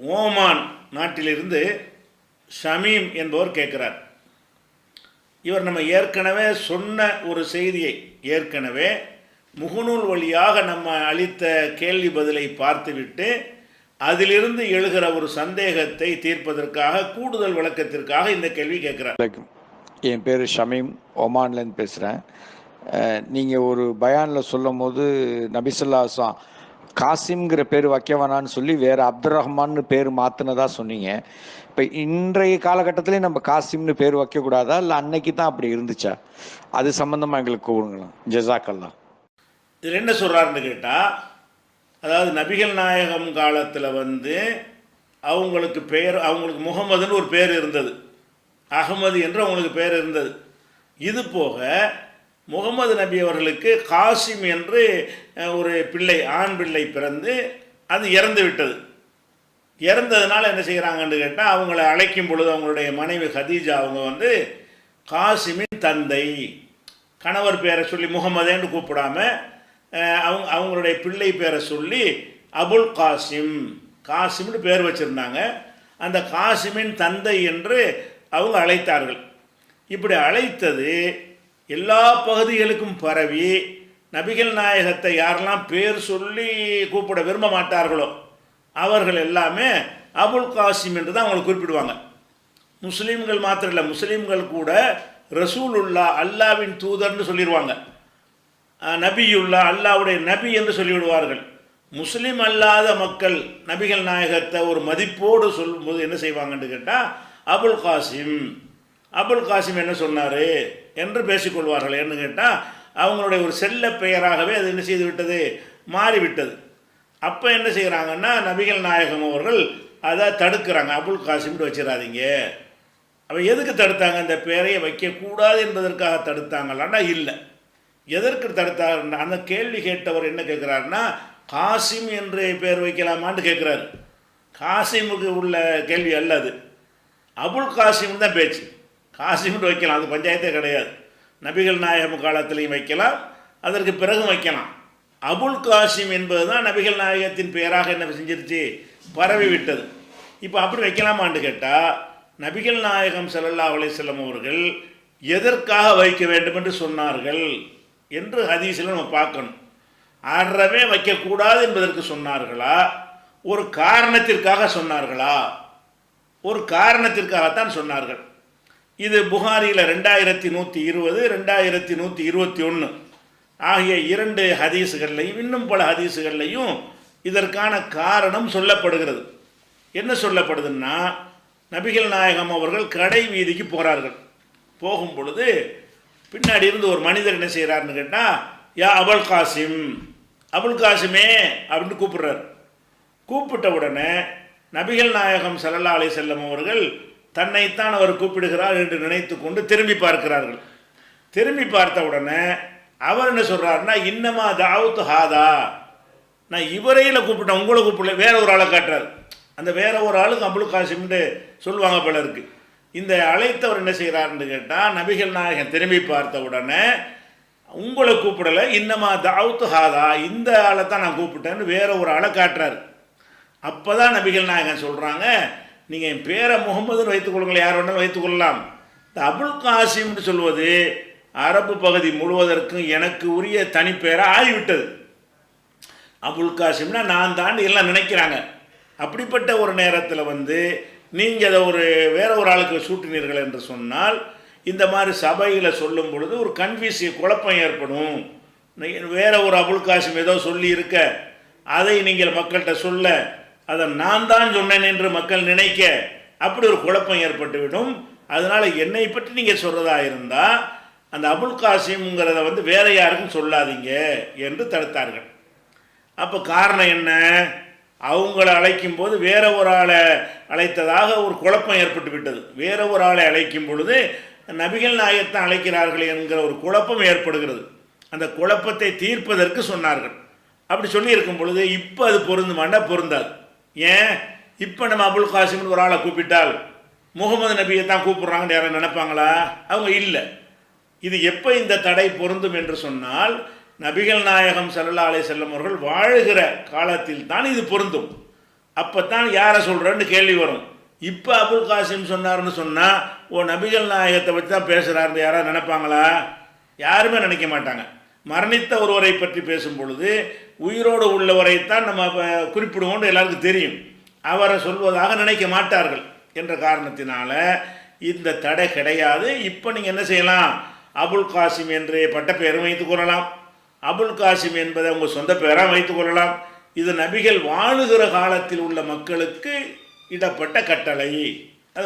Oman நாட்டிலிருந்து ஷமீம் என்பவர் கேட்கிறார். இவர் நம்ம ஏற்கனவே சொன்ன ஒரு செய்தியை ஏற்கனவே முகநூல் வழியாக நம்ம அளித்த கேள்வி பதிலை பார்த்துவிட்டு அதிலிருந்து எழுகிற ஒரு சந்தேகத்தை தீர்ப்பதற்காக கூடுதல் விளக்கத்திற்காக இந்த கேள்வி கேட்குறார். என் பேர் ஷமீம் ஒமான்லேருந்து பேசுகிறேன் நீங்கள் ஒரு பயானில் சொல்லும் போது நபிசுல்லாசம் காசிம்ங்கிற பேர் வைக்க வேணான்னு சொல்லி வேறு அப்துல் ரஹ்மான்னு பேர் மாற்றினதா சொன்னீங்க. இப்போ இன்றைய காலகட்டத்திலே நம்ம காசிம்னு பேர் வைக்கக்கூடாதா? இல்லை அன்னைக்கு தான் அப்படி இருந்துச்சா? அது சம்மந்தமாக எங்களுக்கு கூறுங்களேன். ஜெசாக்கல்லா. இதில் என்ன சொல்கிறாருன்னு கேட்டால் அதாவது நபிகள் நாயகம் காலத்தில் வந்து அவங்களுக்கு பெயர் அவங்களுக்கு முகமதுன்னு ஒரு பேர் இருந்தது. அகமது என்று அவங்களுக்கு பேர் இருந்தது. இது போக முகமது நபி அவர்களுக்கு காசிம் என்று ஒரு பிள்ளை ஆண் பிள்ளை பிறந்து அது இறந்து விட்டது. இறந்ததுனால என்ன செய்கிறாங்கன்னு கேட்டால் அவங்கள அழைக்கும் பொழுது அவங்களுடைய மனைவி ஹதீஜா அவங்க வந்து காசிமின் தந்தை கணவர் பேரை சொல்லி முகமதேன்னு கூப்பிடாம அவங்க அவங்களுடைய பிள்ளை பேரை சொல்லி அபுல் காசிம் காசிம்னு பேர் வச்சுருந்தாங்க. அந்த காசிமின் தந்தை என்று அவங்க அழைத்தார்கள். இப்படி அழைத்தது எல்லா பகுதிகளுக்கும் பரவி நபிகள் நாயகத்தை யாரெல்லாம் பேர் சொல்லி கூப்பிட விரும்ப மாட்டார்களோ அவர்கள் எல்லாமே அபுல் காசிம் என்று தான் அவங்களை குறிப்பிடுவாங்க. முஸ்லீம்கள் மாத்திரம் இல்லை முஸ்லீம்கள் கூட ரசூலுல்லா அல்லாவின் தூதர்னு சொல்லிடுவாங்க நபியுல்லா அல்லாவுடைய நபி என்று சொல்லிவிடுவார்கள். முஸ்லீம் அல்லாத மக்கள் நபிகள் நாயகத்தை ஒரு மதிப்போடு சொல்லும்போது என்ன செய்வாங்கன்னு கேட்டால் அபுல் காசிம். அபுல் காசிம் என்ன சொன்னார் என்று பேசிக்கொள்வார்கள் என்று கேட்டால் அவங்களுடைய ஒரு செல்ல பெயராகவே அது என்ன செய்து விட்டது? மாறிவிட்டது. அப்போ என்ன செய்கிறாங்கன்னா நபிகள் நாயகம் அவர்கள் அதை தடுக்கிறாங்க. அபுல் காசிம்னு வச்சிடாதீங்க. அவள் எதுக்கு தடுத்தாங்க? அந்த பெயரையை வைக்கக்கூடாது என்பதற்காக தடுத்தாங்களான்னா இல்லை. எதற்கு தடுத்தார் அந்த கேள்வி கேட்டவர் என்ன கேட்குறாருன்னா காசிம் என்று பெயர் வைக்கலாமான்னு கேட்குறாரு. காசிமுக்கு உள்ள கேள்வி அல்ல அது. அபுல் காசிம் தான் பேச்சு. காசிம்னு வைக்கலாம் அது பஞ்சாயத்தே கிடையாது. நபிகள் நாயகம் காலத்திலையும் வைக்கலாம் அதற்கு பிறகும் வைக்கலாம். அபுல் காசிம் என்பது தான் நபிகள் நாயகத்தின் பெயராக என்ன செஞ்சிருச்சு? பரவி விட்டது. இப்போ அப்படி வைக்கலாமான்னு கேட்டால் நபிகள் நாயகம் ஸல்லல்லாஹு அலைஹி வஸல்லம் அவர்கள் எதற்காக வைக்க வேண்டும் என்று சொன்னார்கள் என்று ஹதீஸில் நம்ம பார்க்கணும். அறவே வைக்கக்கூடாது என்பதற்கு சொன்னார்களா? ஒரு காரணத்திற்காக சொன்னார்களா? ஒரு காரணத்திற்காகத்தான் சொன்னார்கள். இது புகாரியில் ரெண்டாயிரத்தி நூற்றி இருபது ரெண்டாயிரத்தி நூற்றி இருபத்தி ஒன்று ஆகிய இரண்டு ஹதீஸுகள்லையும் இன்னும் பல ஹதீஸுகள்லையும் இதற்கான காரணம் சொல்லப்படுகிறது. என்ன சொல்லப்படுதுன்னா நபிகள் நாயகம் அவர்கள் கடை வீதிக்கு போகிறார்கள் போகும் பொழுது பின்னாடி இருந்து ஒரு மனிதர் என்ன செய்கிறாருன்னு கேட்டால் யா அபுல் காசிம் அபுல் காசிமே அப்படின்னு கூப்பிடுறார். கூப்பிட்ட உடனே நபிகள் நாயகம் ஸல்லல்லாஹு அலி செல்லம் அவர்கள் தன்னைத்தான் அவர் கூப்பிடுகிறார் என்று நினைத்து கொண்டு திரும்பி பார்க்கிறார்கள். திரும்பி பார்த்த உடனே அவர் என்ன சொல்கிறாருன்னா இன்னமா தாவுத்து ஹாதா. நான் இவரையில் கூப்பிட்டேன் உங்களை கூப்பிடல வேற ஒரு ஆளை காட்டுறாரு. அந்த வேற ஒரு ஆளுக்கு அபுல் காசிம்னு சொல்லுவாங்க பலருக்கு இந்த அழைத்தவர் என்ன செய்கிறாருன்னு கேட்டால் நபிகள் நாயகன் திரும்பி பார்த்த உடனே உங்களை கூப்பிடலை இன்னமா தாவுத்து ஹாதா இந்த ஆளை தான் நான் கூப்பிட்டேன்னு வேற ஒரு ஆளை காட்டுறாரு. அப்போ தான் நபிகள் நாயகன் சொல்கிறாங்க நீங்கள் என் பேரை முகமதுன்னு வைத்துக்கொள்ளுங்கள் யார் வேணாலும் வைத்துக்கொள்ளலாம் இந்த அபுல் காசிம்னு சொல்வது அரபு பகுதி முழுவதற்கும் எனக்கு உரிய தனிப்பெயராக ஆகிவிட்டது. அபுல் காசிம்னா நான் தான் எல்லாம் நினைக்கிறாங்க. அப்படிப்பட்ட ஒரு நேரத்தில் வந்து நீங்கள் அதை ஒரு வேற ஒரு ஆளுக்கு சூட்டினீர்கள் என்று சொன்னால் இந்த மாதிரி சபையில் சொல்லும் பொழுது ஒரு கன்ஃபியூஸ் குழப்பம் ஏற்படும். வேற ஒரு அபுல் காசிம் ஏதோ சொல்லி இருக்க. அதை நீங்கள் மக்கள்கிட்ட சொல்ல அதை நான் தான் சொன்னேன் என்று மக்கள் நினைக்க அப்படி ஒரு குழப்பம் ஏற்பட்டுவிடும். அதனால் என்னை பற்றி நீங்கள் சொல்கிறதா இருந்தால் அந்த அபுல் காசிம்ங்கிறத வந்து வேற யாருக்கும் சொல்லாதீங்க என்று தடுத்தார்கள். அப்போ காரணம் என்ன? அவங்கள அழைக்கும் போது வேற ஒரு ஆளை அழைத்ததாக ஒரு குழப்பம் ஏற்பட்டு விட்டது வேற ஒரு ஆளை அழைக்கும் பொழுது நபிகள் நாயகத்தை அழைக்கிறார்கள் என்கிற ஒரு குழப்பம் ஏற்படுகிறது. அந்த குழப்பத்தை தீர்ப்பதற்கு சொன்னார்கள். அப்படி சொல்லியிருக்கும் பொழுது இப்போ அது பொருந்துமாண்டா பொருந்தாது. ஏன்? இப்போ நம்ம அபுல் காசிம்னு ஒரு ஆளை கூப்பிட்டால் முகமது நபியை தான் கூப்பிட்றாங்கன்னு யாரும் நினைப்பாங்களா? அவங்க இல்லை. இது எப்போ இந்த தடை பொருந்தும் என்று சொன்னால் நபிகள் நாயகம் ஸல்லல்லாஹு அலைஹி செல்லம் அவர்கள் வாழுகிற காலத்தில் தான் இது பொருந்தும். அப்போ தான் யாரை சொல்கிறேன்னு கேள்வி வரும். இப்போ அபுல் காசிம் சொன்னார்னு சொன்னால் ஓ நபிகள் நாயகத்தை பற்றி தான் பேசுகிறாருன்னு யாராவது நினைப்பாங்களா? யாருமே நினைக்க மாட்டாங்க. மரணித்த ஒருவரை பற்றி பேசும் பொழுது உயிரோடு உள்ளவரைத்தான் நம்ம குறிப்பிடுவோம்னு எல்லாருக்கும் தெரியும். அவரை சொல்வதாக நினைக்க மாட்டார்கள். என்ற காரணத்தினால இந்த தடை கிடையாது. இப்போ நீங்கள் என்ன செய்யலாம்? அபுல் காசிம் என்று பட்டப்பெயரும் வைத்துக் கொள்ளலாம். அபுல் காசிம் என்பதை உங்கள் சொந்த பெயராக வைத்துக் கொள்ளலாம். இது நபிகள் வாழுகிற காலத்தில் உள்ள மக்களுக்கு இடப்பட்ட கட்டளை.